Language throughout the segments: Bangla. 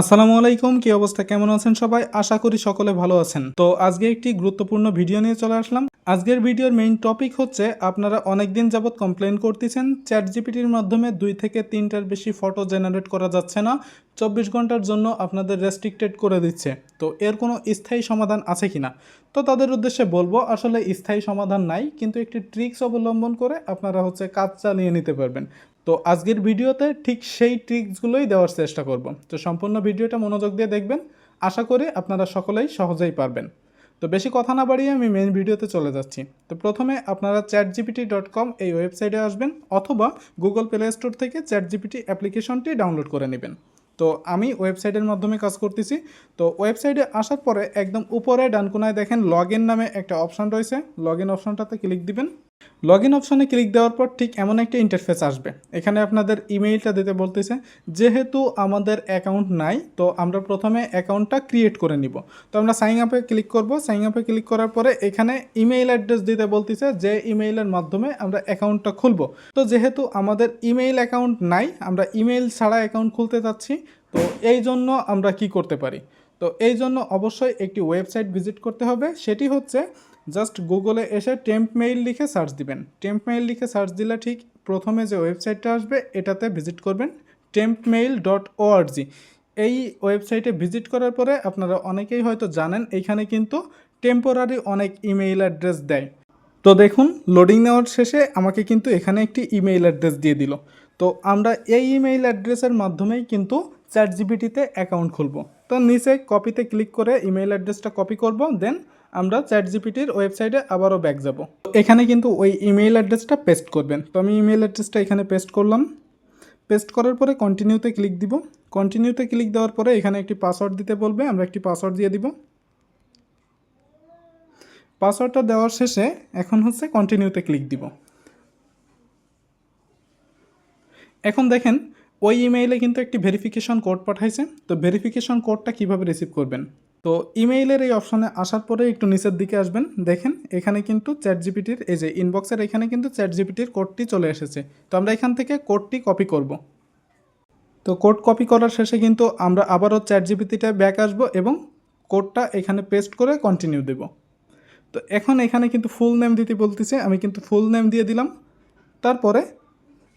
আসসালামু আলাইকুম, কি অবস্থা, কেমন আছেন সবাই? আশা করি সকলে ভালো আছেন। তো আজকে একটি গুরুত্বপূর্ণ ভিডিও নিয়ে চলে আসলাম। আজকের ভিডিওর মেইন টপিক হচ্ছে, আপনারা অনেক দিন যাবৎ কমপ্লেন করতেছেন চ্যাট জিপিটির মাধ্যমে দুই থেকে তিনটার বেশি ফটো জেনারেট করা যাচ্ছে না, চব্বিশ ঘণ্টার জন্য আপনাদের রেস্ট্রিক্টেড করে দিচ্ছে। তো এর কোনো স্থায়ী সমাধান আছে কি না তো তাদের উদ্দেশ্যে বলব, আসলে স্থায়ী সমাধান নাই, কিন্তু একটি ট্রিক্স অবলম্বন করে আপনারা হচ্ছে কাজ চালিয়ে নিতে পারবেন। তো আজকের ভিডিওতে ঠিক সেই ট্রিক্সগুলোই দেওয়ার চেষ্টা করব। তো সম্পূর্ণ ভিডিওটা মনোযোগ দিয়ে দেখবেন, আশা করি আপনারা সকলেই সহজেই পারবেন। তো বেশি কথা না বাড়িয়ে আমি মেন ভিডিওতে চলে যাচ্ছি। তো প্রথমে আপনারা চ্যাট জিপিটি ডট কম এই ওয়েবসাইটে আসবেন অথবা গুগল প্লে স্টোর থেকে চ্যাট জিপিটি অ্যাপ্লিকেশনটি ডাউনলোড করে নেবেন। তো আমি ওয়েবসাইটের মাধ্যমে কাজ করতেছি। তো ওয়েবসাইটে আসার পরে একদম উপরে ডানকোনায় দেখেন লগ নামে একটা অপশান রয়েছে। লগ ইন অপশানটাতে ক্লিক দিবেন। লগ ইন অপশনে ক্লিক দেওয়ার পর ঠিক এমন একটা ইন্টারফেস আসবে। এখানে আপনাদের ইমেইলটা দিতে বলতেছে, যেহেতু আমাদের অ্যাকাউন্ট নাই, তো আমরা প্রথমে অ্যাকাউন্টটা ক্রিয়েট করে নিব। তো আমরা সাইন আপে ক্লিক করব। সাইন আপে ক্লিক করার পরে এখানে ইমেইল অ্যাড্রেস দিতে বলতেছে, যে ইমেইলের মাধ্যমে আমরা অ্যাকাউন্টটা খুলব। তো যেহেতু আমাদের ইমেইল অ্যাকাউন্ট নাই, আমরা ইমেইল ছাড়া অ্যাকাউন্ট খুলতে চাচ্ছি, তো এই জন্য আমরা কি করতে পারি? তো এই জন্য অবশ্যই একটি ওয়েবসাইট ভিজিট করতে হবে। সেটি হচ্ছে জাস্ট গুগলে এসে টেম্প মেইল লিখে সার্চ দিবেন। টেম্প মেইল লিখে সার্চ দিলে ঠিক প্রথমে যে ওয়েবসাইটটা আসবে, এটাতে ভিজিট করবেন। টেম্প মেইল ডট ওআরজি এই ওয়েবসাইটে ভিজিট করার পরে আপনারা অনেকেই হয়তো জানেন এইখানে কিন্তু টেম্পোরারি অনেক ইমেইল অ্যাড্রেস দেয়। তো দেখুন লোডিং নেওয়ার শেষে আমাকে কিন্তু এখানে একটি ইমেইল অ্যাড্রেস দিয়ে দিল। তো আমরা এই ইমেইল অ্যাড্রেসের মাধ্যমেই কিন্তু চ্যাট জিবিটিতে অ্যাকাউন্ট খুলব। তো নিচে কপিতে ক্লিক করে ইমেইল অ্যাড্রেসটা কপি করব দেন আমরা চ্যাট জিপিটির ওয়েবসাইটে আবারও ব্যাক যাব। এখানে কিন্তু ওই ইমেইল অ্যাড্রেসটা পেস্ট করবেন। তো আমি ইমেইল অ্যাড্রেসটা এখানে পেস্ট করলাম। পেস্ট করার পরে কন্টিনিউতে ক্লিক দিব। কন্টিনিউতে ক্লিক দেওয়ার পরে এখানে একটি পাসওয়ার্ড দিতে বলবে। আমরা একটি পাসওয়ার্ড দিয়ে দিব। পাসওয়ার্ডটা দেওয়ার শেষে এখন হচ্ছে কন্টিনিউতে ক্লিক দিব। এখন দেখেন, ওই ইমেইলে কিন্তু একটি ভেরিফিকেশন কোড পাঠাইছে। তো ভেরিফিকেশন কোডটা কীভাবে রিসিভ করবেন? তো ইমেইলের এই অপশনে আসার পরে একটু নিচের দিকে আসবেন, দেখেন এখানে কিন্তু চ্যাট জিপিটির এই যে ইনবক্সের এখানে কিন্তু চ্যাট জিপিটির কোডটি চলে এসেছে। তো আমরা এখান থেকে কোডটি কপি করব। তো কোড কপি করার শেষে কিন্তু আমরা আবারও চ্যাট জিপিটিতে ব্যাক আসব এবং কোডটা এখানে পেস্ট করে কন্টিনিউ দেব। তো এখন এখানে কিন্তু ফুল নেম দিতে বলতেছে, আমি কিন্তু ফুল নেম দিয়ে দিলাম। তারপরে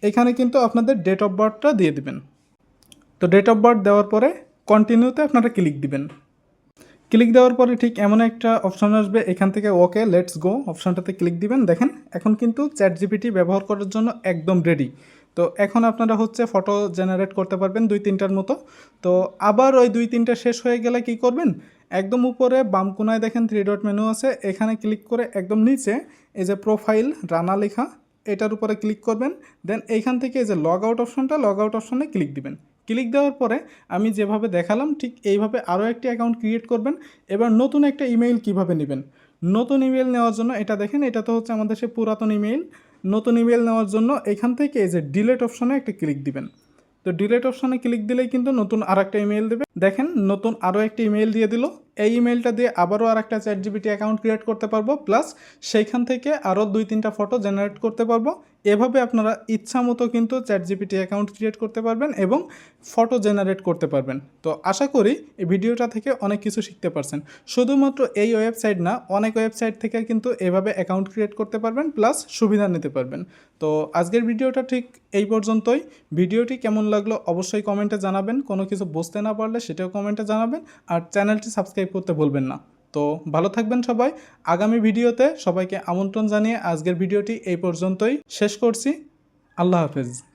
এখানে কিন্তু আপনাদের ডেট অফ বার্থটা দিয়ে দিবেন। তো ডেট অফ বার্থ দেওয়ার পরে কন্টিনিউতে আপনারা ক্লিক দিবেন। ক্লিক দেওয়ার পরে ঠিক এমন একটা অপশন আসবে, এখান থেকে ওকে লেটস গো অপশনটাতে ক্লিক দিবেন। দেখেন, এখন কিন্তু চ্যাট জিপিটি ব্যবহার করার জন্য একদম রেডি তো এখন আপনারা হচ্ছে ফটো জেনারেট করতে পারবেন দুই তিনটার মতো। তো আবার ওই দুই তিনটা শেষ হয়ে গেলে কি করবেন? একদম উপরে বাম কোনায় দেখেন থ্রি ডট মেনু আছে, এখানে ক্লিক করে একদম নিচে এই যে প্রোফাইল রানা লেখা, এটার উপরে ক্লিক করবেন। দেন এইখান থেকে এই যে লগ আউট অপশনটা লগ আউট অপশনে ক্লিক দিবেন। ক্লিক দেওয়ার পরে আমি যেভাবে দেখালাম, ঠিক এইভাবে আরও একটি অ্যাকাউন্ট ক্রিয়েট করবেন। এবার নতুন একটা ইমেইল কীভাবে নেবেন? নতুন ইমেল নেওয়ার জন্য এটা দেখেন, এটা তো হচ্ছে আমাদের সে পুরাতন ইমেইল নতুন ইমেল নেওয়ার জন্য এখান থেকে এই যে ডিলেট অপশনে একটা ক্লিক দিবেন। তো ডিলেট অপশনে ক্লিক দিলেই কিন্তু নতুন আর একটা ইমেল দেবে। দেখেন, নতুন আরও একটা ইমেইল দিয়ে দিল। এই ইমেলটা দিয়ে আবারও আর একটা চ্যাট জিবিটি অ্যাকাউন্ট ক্রিয়েট করতে পারব প্লাস সেইখান থেকে আরও দুই তিনটা ফটো জেনারেট করতে পারব। এভাবে আপনারা ইচ্ছা মতো কিন্তু চ্যাট জিপিটি অ্যাকাউন্ট ক্রিয়েট করতে পারবেন এবং ফটো জেনারেট করতে পারবেন। তো আশা করি এই ভিডিওটা থেকে অনেক কিছু শিখতে পারছেন। শুধুমাত্র এই ওয়েবসাইট না, অনেক ওয়েবসাইট থেকে কিন্তু এভাবে অ্যাকাউন্ট ক্রিয়েট করতে পারবেন প্লাস সুবিধা নিতে পারবেন। তো আজকের ভিডিওটা ঠিক এই পর্যন্তই। ভিডিওটি কেমন লাগল অবশ্যই কমেন্টে জানাবেন। কোনো কিছু বুঝতে না পারলে সেটাও কমেন্টে জানাবেন। আর চ্যানেলটি সাবস্ক্রাইব করতে ভুলবেন না। তো ভালো থাকবেন সবাই। আগামী ভিডিওতে সবাইকে আমন্ত্রণ জানিয়ে আজকের ভিডিওটি এই পর্যন্তই। শেষ করছি। আল্লাহ হাফেজ।